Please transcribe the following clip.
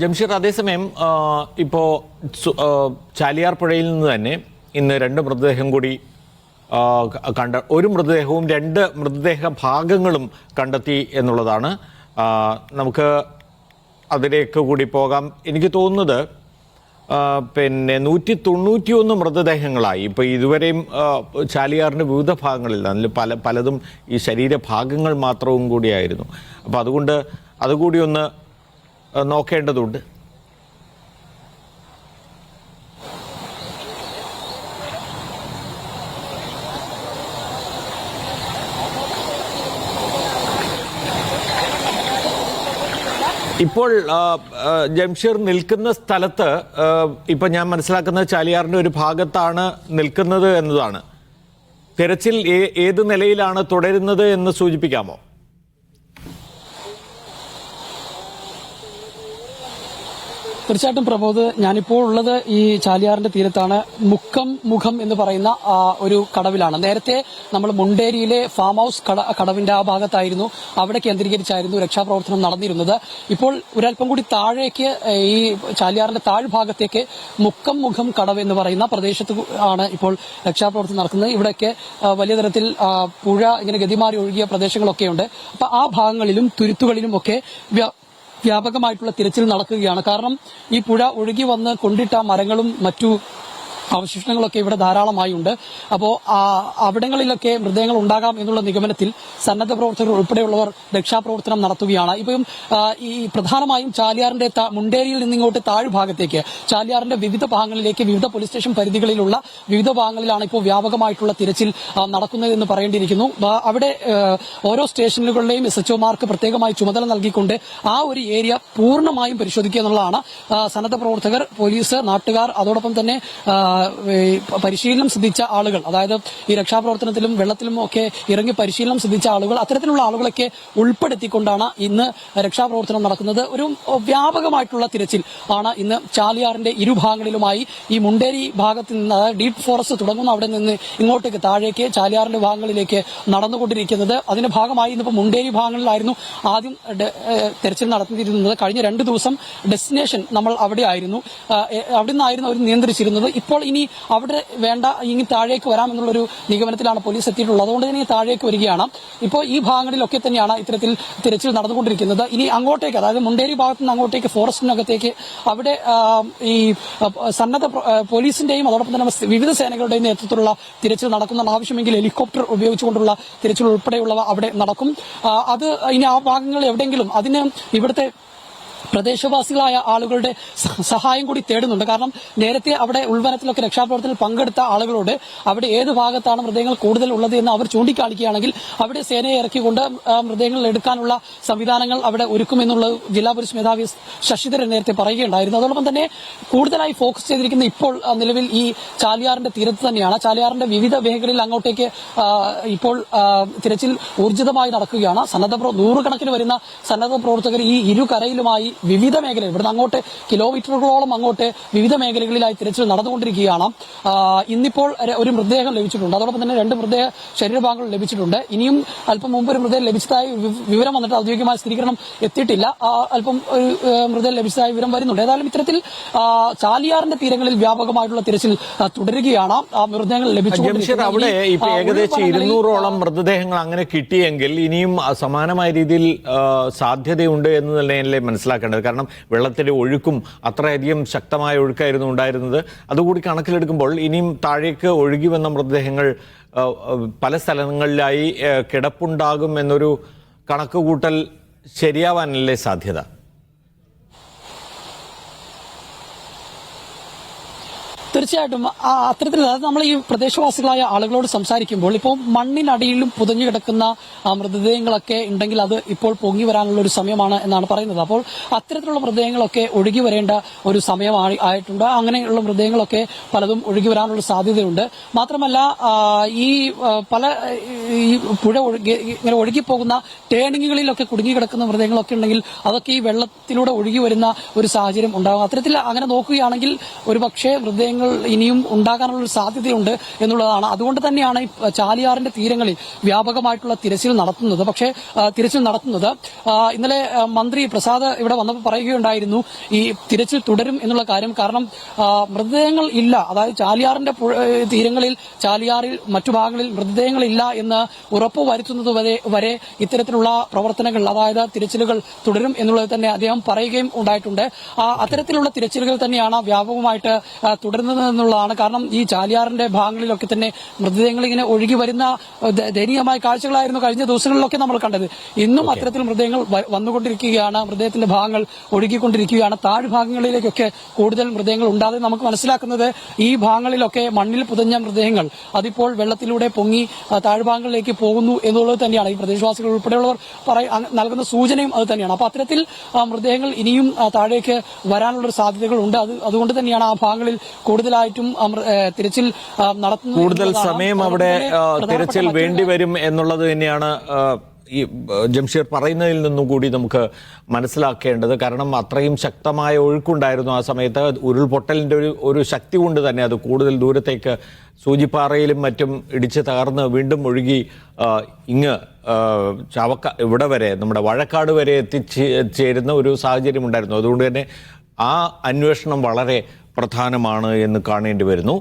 ജംഷീർ അതേസമയം ഇപ്പോൾ ഇപ്പോ ചാലിയാർ പുഴയിൽ നിന്ന് തന്നെ ഇന്ന് രണ്ട് മൃതദേഹം കൂടി കണ്ട ഒരു മൃതദേഹവും രണ്ട് മൃതദേഹ ഭാഗങ്ങളും കണ്ടെത്തി എന്നുള്ളതാണ്. നമുക്ക് അതിലേക്ക് കൂടി പോകാം. എനിക്ക് തോന്നുന്നത് പിന്നെ നൂറ്റി തൊണ്ണൂറ്റിയൊന്ന് മൃതദേഹങ്ങളായി. ഇപ്പോൾ ഇതുവരെയും ചാലിയാറിന്റെ വിവിധ ഭാഗങ്ങളിൽ അതിൽ പല പലതും ഈ ശരീരഭാഗങ്ങൾ മാത്രവും കൂടിയായിരുന്നു. അപ്പോൾ അതുകൊണ്ട് അതുകൂടി ഒന്ന് നോക്കേണ്ടതുണ്ട്. ഇപ്പോൾ ജംഷീർ നിൽക്കുന്ന സ്ഥലത്ത് ഇപ്പം ഞാൻ മനസ്സിലാക്കുന്നത് ചാലിയാറിന്റെ ഒരു ഭാഗത്താണ് നിൽക്കുന്നത് എന്നതാണ്. തിരച്ചിൽ ഏത് നിലയിലാണ് തുടരുന്നത് എന്ന് സൂചിപ്പിക്കാമോ? തീർച്ചയായിട്ടും പ്രമോദ് ഞാനിപ്പോൾ ഉള്ളത് ഈ ചാലിയാറിന്റെ തീരത്താണ്. മുക്കം മുഖം എന്ന് പറയുന്ന ഒരു കടവിലാണ്. നേരത്തെ നമ്മൾ മുണ്ടേരിയിലെ ഫാം ഹൗസ് കടവിന്റെ ആ ഭാഗത്തായിരുന്നു. അവിടെ കേന്ദ്രീകരിച്ചായിരുന്നു രക്ഷാപ്രവർത്തനം നടന്നിരുന്നത്. ഇപ്പോൾ ഒരല്പം കൂടി താഴേക്ക് ഈ ചാലിയാറിന്റെ താഴ്ഭാഗത്തേക്ക് മുക്കം മുഖം കടവ് എന്ന് പറയുന്ന പ്രദേശത്ത് ആണ് ഇപ്പോൾ രക്ഷാപ്രവർത്തനം നടക്കുന്നത്. ഇവിടെയൊക്കെ വലിയ തരത്തിൽ പുഴ ഇങ്ങനെ ഗതിമാറി ഒഴുകിയ പ്രദേശങ്ങളൊക്കെയുണ്ട്. അപ്പൊ ആ ഭാഗങ്ങളിലും തുരുത്തുകളിലും ഒക്കെ വ്യാപകമായിട്ടുള്ള തിരച്ചിൽ നടക്കുകയാണ്. കാരണം ഈ പുഴ ഒഴുകി വന്ന് കൊണ്ടിട്ട മരങ്ങളും മറ്റു അവശിഷ്ടങ്ങളൊക്കെ ഇവിടെ ധാരാളമായുണ്ട്. അപ്പോൾ അവിടങ്ങളിലൊക്കെ മൃതദേഹങ്ങൾ ഉണ്ടാകാം എന്നുള്ള നിഗമനത്തിൽ സന്നദ്ധ പ്രവർത്തകർ ഉൾപ്പെടെയുള്ളവർ രക്ഷാപ്രവർത്തനം നടത്തുകയാണ്. ഇപ്പം ഈ പ്രധാനമായും ചാലിയാറിന്റെ മുണ്ടേരിയിൽ നിന്നിങ്ങോട്ട് താഴ്ഭാഗത്തേക്ക് ചാലിയാറിന്റെ വിവിധ ഭാഗങ്ങളിലേക്ക് വിവിധ പോലീസ് സ്റ്റേഷൻ പരിധികളിലുള്ള വിവിധ ഭാഗങ്ങളിലാണ് ഇപ്പോൾ വ്യാപകമായിട്ടുള്ള തിരച്ചിൽ നടക്കുന്നത് എന്ന് പറയേണ്ടിയിരിക്കുന്നു. അവിടെ ഓരോ സ്റ്റേഷനുകളിലെയും എസ് എച്ച്ഒമാർക്ക് പ്രത്യേകമായി ചുമതല നൽകിക്കൊണ്ട് ആ ഒരു ഏരിയ പൂർണമായും പരിശോധിക്കുക എന്നുള്ളതാണ് സന്നദ്ധ പ്രവർത്തകർ പോലീസ് നാട്ടുകാർ അതോടൊപ്പം തന്നെ പരിശീലനം സിദ്ധിച്ച ആളുകൾ അതായത് ഈ രക്ഷാപ്രവർത്തനത്തിലും വെള്ളത്തിലും ഒക്കെ ഇറങ്ങി പരിശീലനം സിദ്ധിച്ച ആളുകൾ അത്തരത്തിലുള്ള ആളുകളൊക്കെ ഉൾപ്പെടുത്തിക്കൊണ്ടാണ് ഇന്ന് രക്ഷാപ്രവർത്തനം നടക്കുന്നത്. ഒരു വ്യാപകമായിട്ടുള്ള തിരച്ചിൽ ആണ് ഇന്ന് ചാലിയാറിന്റെ ഇരുഭാഗങ്ങളിലുമായി ഈ മുണ്ടേരി ഭാഗത്ത് നിന്ന് അതായത് ഡീപ് ഫോറസ്റ്റ് തുടങ്ങുന്ന അവിടെ നിന്ന് ഇങ്ങോട്ടേക്ക് താഴേക്ക് ചാലിയാറിന്റെ ഭാഗങ്ങളിലേക്ക് നടന്നുകൊണ്ടിരിക്കുന്നത്. അതിന്റെ ഭാഗമായി ഇന്നിപ്പോൾ മുണ്ടേരി ഭാഗങ്ങളിലായിരുന്നു ആദ്യം തെരച്ചിൽ നടത്തിയിരുന്നത്. കഴിഞ്ഞ രണ്ട് ദിവസം ഡെസ്റ്റിനേഷൻ നമ്മൾ അവിടെ ആയിരുന്നു. അവിടെ നിന്നായിരുന്നു അവർ നിയന്ത്രിച്ചിരുന്നത്. ഇപ്പോൾ ഇനി അവിടെ വേണ്ട ഇനി താഴേക്ക് വരാം എന്നുള്ളൊരു നിഗമനത്തിലാണ് പോലീസ് എത്തിയിട്ടുള്ളത്. അതുകൊണ്ട് തന്നെ താഴേക്ക് വരികയാണ്. ഇപ്പോൾ ഈ ഭാഗങ്ങളിലൊക്കെ തന്നെയാണ് ഇത്തരത്തിൽ തിരച്ചിൽ നടന്നുകൊണ്ടിരിക്കുന്നത്. ഇനി അങ്ങോട്ടേക്ക് അതായത് മുണ്ടേരി ഭാഗത്തു നിന്ന് അങ്ങോട്ടേക്ക് ഫോറസ്റ്റിനകത്തേക്ക് അവിടെ ഈ സന്നദ്ധ പോലീസിന്റെയും അതോടൊപ്പം തന്നെ വിവിധ സേനകളുടെയും നേതൃത്വത്തിലുള്ള തിരച്ചിൽ നടക്കുന്ന ആവശ്യമെങ്കിൽ ഹെലികോപ്റ്റർ ഉപയോഗിച്ചുകൊണ്ടുള്ള തിരച്ചിൽ ഉൾപ്പെടെയുള്ളവ അവിടെ നടക്കും. അത് ഇനി ആ ഭാഗങ്ങൾ എവിടെയെങ്കിലും അതിന് ഇവിടുത്തെ പ്രദേശവാസികളായ ആളുകളുടെ സഹായം കൂടി തേടുന്നുണ്ട്. കാരണം നേരത്തെ അവിടെ ഉൾവനത്തിലൊക്കെ രക്ഷാപ്രവർത്തനത്തിൽ പങ്കെടുത്ത ആളുകളോട് അവിടെ ഏത് ഭാഗത്താണ് മൃതദേഹങ്ങൾ കൂടുതൽ ഉള്ളത് എന്ന് അവർ ചൂണ്ടിക്കാണിക്കുകയാണെങ്കിൽ അവിടെ സേനയെ ഇറക്കിക്കൊണ്ട് മൃതദേഹങ്ങൾ എടുക്കാനുള്ള സംവിധാനങ്ങൾ അവിടെ ഒരുക്കുമെന്നുള്ള ജില്ലാ പോലീസ് മേധാവി ശശിധരൻ നേരത്തെ പറയുകയുണ്ടായിരുന്നു. അതോടൊപ്പം തന്നെ കൂടുതലായി ഫോക്കസ് ചെയ്തിരിക്കുന്ന ഇപ്പോൾ നിലവിൽ ഈ ചാലിയാറിന്റെ തീരത്ത് തന്നെയാണ്. ചാലിയാറിന്റെ വിവിധ മേഖലയിൽ അങ്ങോട്ടേക്ക് ഇപ്പോൾ തിരച്ചിൽ ഊർജിതമായി നടക്കുകയാണ്. സന്നദ്ധ നൂറുകണക്കിന് വരുന്ന സന്നദ്ധ പ്രവർത്തകർ ഈ ഇരുകരയിലുമായി വിവിധ മേഖലയിൽ ഇവിടുന്ന് അങ്ങോട്ട് കിലോമീറ്ററുകളോളം അങ്ങോട്ട് വിവിധ മേഖലകളിലായി തിരച്ചിൽ നടന്നുകൊണ്ടിരിക്കുകയാണ്. ഇന്നിപ്പോൾ ഒരു- മൃതദേഹം ലഭിച്ചിട്ടുണ്ട്. അതോടൊപ്പം തന്നെ രണ്ട് മൃതദേഹ ശരീരഭാഗങ്ങൾ ലഭിച്ചിട്ടുണ്ട്. ഇനിയും അല്പം മുമ്പ് ഒരു മൃതദേഹം ലഭിച്ചതായി വിവരം വന്നിട്ട് ഔദ്യോഗികമായ സ്ഥിരീകരണം എത്തിയിട്ടില്ല. അല്പം ഒരു മൃതദേഹം ലഭിച്ചതായി വിവരം വരുന്നുണ്ട്. ഏതായാലും ഇത്തരത്തിൽ ചാലിയാറിന്റെ തീരങ്ങളിൽ വ്യാപകമായിട്ടുള്ള തിരച്ചിൽ തുടരുകയാണ്. ആ മൃതദേഹങ്ങൾ ലഭിച്ചുകൊണ്ടിരിക്കുന്നത്. അവിടെ ഇപ്പൊ ഏകദേശം ഇരുന്നൂറോളം മൃതദേഹങ്ങൾ അങ്ങനെ കിട്ടിയെങ്കിൽ ഇനിയും സമാനമായ രീതിയിൽ സാധ്യതയുണ്ട് എന്ന് തന്നെയല്ലേ മനസ്സിലാക്കേണ്ടത്. കാരണം വെള്ളത്തിന്റെ ഒഴുക്കും അത്രയധികം ശക്തമായ ഒഴുക്കായിരുന്നു ഉണ്ടായിരുന്നത്. അതുകൂടി കണക്കിലെടുക്കുമ്പോൾ ഇനിയും താഴേക്ക് ഒഴുകി വന്ന മൃതദേഹങ്ങൾ പല സ്ഥലങ്ങളിലായി കിടപ്പുണ്ടാകും എന്നൊരു കണക്കുകൂട്ടൽ ശരിയാവാനല്ലേ സാധ്യത? തീർച്ചയായിട്ടും. അത്തരത്തിൽ അതായത് നമ്മൾ ഈ പ്രദേശവാസികളായ ആളുകളോട് സംസാരിക്കുമ്പോൾ ഇപ്പോൾ മണ്ണിനടിയിലും പുതഞ്ഞു കിടക്കുന്ന മൃതദേഹങ്ങളൊക്കെ ഉണ്ടെങ്കിൽ അത് ഇപ്പോൾ പൊങ്ങി വരാനുള്ള ഒരു സമയമാണ് എന്നാണ് പറയുന്നത്. അപ്പോൾ അത്തരത്തിലുള്ള മൃതദേഹങ്ങളൊക്കെ ഒഴുകി വരേണ്ട ഒരു സമയമാണ് ആയിട്ടുണ്ട്. അങ്ങനെയുള്ള മൃതദേഹങ്ങളൊക്കെ പലതും ഒഴുകി വരാനുള്ള സാധ്യതയുണ്ട്. മാത്രമല്ല ഈ പല ഈ പുഴ ഒഴുകി ഇങ്ങനെ ഒഴുകിപ്പോകുന്ന ടേണിങ്ങുകളിലൊക്കെ കുടുങ്ങി കിടക്കുന്ന മൃതദേഹങ്ങളൊക്കെ ഉണ്ടെങ്കിൽ അതൊക്കെ ഈ വെള്ളത്തിലൂടെ ഒഴുകി വരുന്ന ഒരു സാഹചര്യം ഉണ്ടാകും. അത്തരത്തിൽ അങ്ങനെ നോക്കുകയാണെങ്കിൽ ഒരു പക്ഷേ മൃതദേഹങ്ങൾ ഇനിയും ഉണ്ടാകാനുള്ള സാധ്യതയുണ്ട് എന്നുള്ളതാണ്. അതുകൊണ്ട് തന്നെയാണ് ചാലിയാറിന്റെ തീരങ്ങളിൽ വ്യാപകമായിട്ടുള്ള തിരച്ചിൽ നടത്തുന്നത്. പക്ഷേ തിരച്ചിൽ നടത്തുന്നത് ഇന്നലെ മന്ത്രി പ്രസാദ് ഇവിടെ വന്നപ്പോൾ പറയുകയുണ്ടായിരുന്നു ഈ തിരച്ചിൽ തുടരും എന്നുള്ള കാര്യം. കാരണം മൃതദേഹങ്ങൾ ഇല്ല. അതായത് ചാലിയാറിന്റെ തീരങ്ങളിൽ ചാലിയാറിൽ മറ്റു ഭാഗങ്ങളിൽ മൃതദേഹങ്ങളില്ല എന്ന് ഉറപ്പ് വരുത്തുന്നത് വരെ വരെ ഇത്തരത്തിലുള്ള പ്രവർത്തനങ്ങൾ അതായത് തിരച്ചിലുകൾ തുടരും എന്നുള്ളത് തന്നെ അദ്ദേഹം പറയുകയും ഉണ്ടായിട്ടുണ്ട്. അത്തരത്തിലുള്ള തിരച്ചിലുകൾ തന്നെയാണ് വ്യാപകമായിട്ട് തുടരുന്നത്. എന്നുള്ളതാണ്. കാരണം ഈ ചാലിയാറിന്റെ ഭാഗങ്ങളിലൊക്കെ തന്നെ മൃതദേഹങ്ങൾ ഇങ്ങനെ ഒഴുകി വരുന്ന ദയനീയമായ കാഴ്ചകളായിരുന്നു കഴിഞ്ഞ ദിവസങ്ങളിലൊക്കെ നമ്മൾ കണ്ടത്. ഇന്നും അത്തരത്തിൽ മൃതദേഹങ്ങൾ വന്നുകൊണ്ടിരിക്കുകയാണ്. മൃതദേഹത്തിന്റെ ഭാഗങ്ങൾ ഒഴുകിക്കൊണ്ടിരിക്കുകയാണ്. താഴ്ഭാഗങ്ങളിലേക്കൊക്കെ കൂടുതൽ മൃതദേഹങ്ങൾ ഉണ്ടാതെ നമുക്ക് മനസ്സിലാക്കുന്നത് ഈ ഭാഗങ്ങളിലൊക്കെ മണ്ണിൽ പുതഞ്ഞ മൃതദേഹങ്ങൾ അതിപ്പോൾ വെള്ളത്തിലൂടെ പൊങ്ങി താഴ്ഭാഗങ്ങളിലേക്ക് പോകുന്നു എന്നുള്ളത് തന്നെയാണ്. ഈ പ്രദേശവാസികൾ ഉൾപ്പെടെയുള്ളവർ നൽകുന്ന സൂചനയും അത് തന്നെയാണ്. അപ്പൊ അത്തരത്തിൽ മൃതദേഹങ്ങൾ ഇനിയും താഴേക്ക് വരാനുള്ള സാധ്യതകൾ സാധ്യതകളുണ്ട് അത് അതുകൊണ്ട് തന്നെയാണ് ആ ഭാഗങ്ങളിൽ കൂടുതലായിട്ടും തിരച്ചിൽ നടത്തുന്നു കൂടുതൽ സമയം അവിടെ തിരച്ചിൽ വേണ്ടിവരും വേണ്ടി വരും എന്നുള്ളത് തന്നെയാണ് ഈ ജംഷീർ പറയുന്നതിൽ നിന്നും കൂടി നമുക്ക് മനസ്സിലാക്കേണ്ടത്. കാരണം അത്രയും ശക്തമായ ഒഴുക്കുണ്ടായിരുന്നു ആ സമയത്ത്. ഉരുൾപൊട്ടലിന്റെ ഒരു ഒരു ശക്തി കൊണ്ട് തന്നെ അത് കൂടുതൽ ദൂരത്തേക്ക് സൂചിപ്പാറയിലും മറ്റും ഇടിച്ച് തകർന്ന് വീണ്ടും ഒഴുകി ഇങ്ങ് ചവക്ക ചാവക്ക ഇവിടെ വരെ നമ്മുടെ വഴക്കാട് വരെ എത്തിച്ചേരുന്ന ഒരു സാഹചര്യം ഉണ്ടായിരുന്നു അതുകൊണ്ട് തന്നെ ആ അന്വേഷണം വളരെ പ്രധാനമാണ് എന്ന് കാണേണ്ടി വരുന്നു.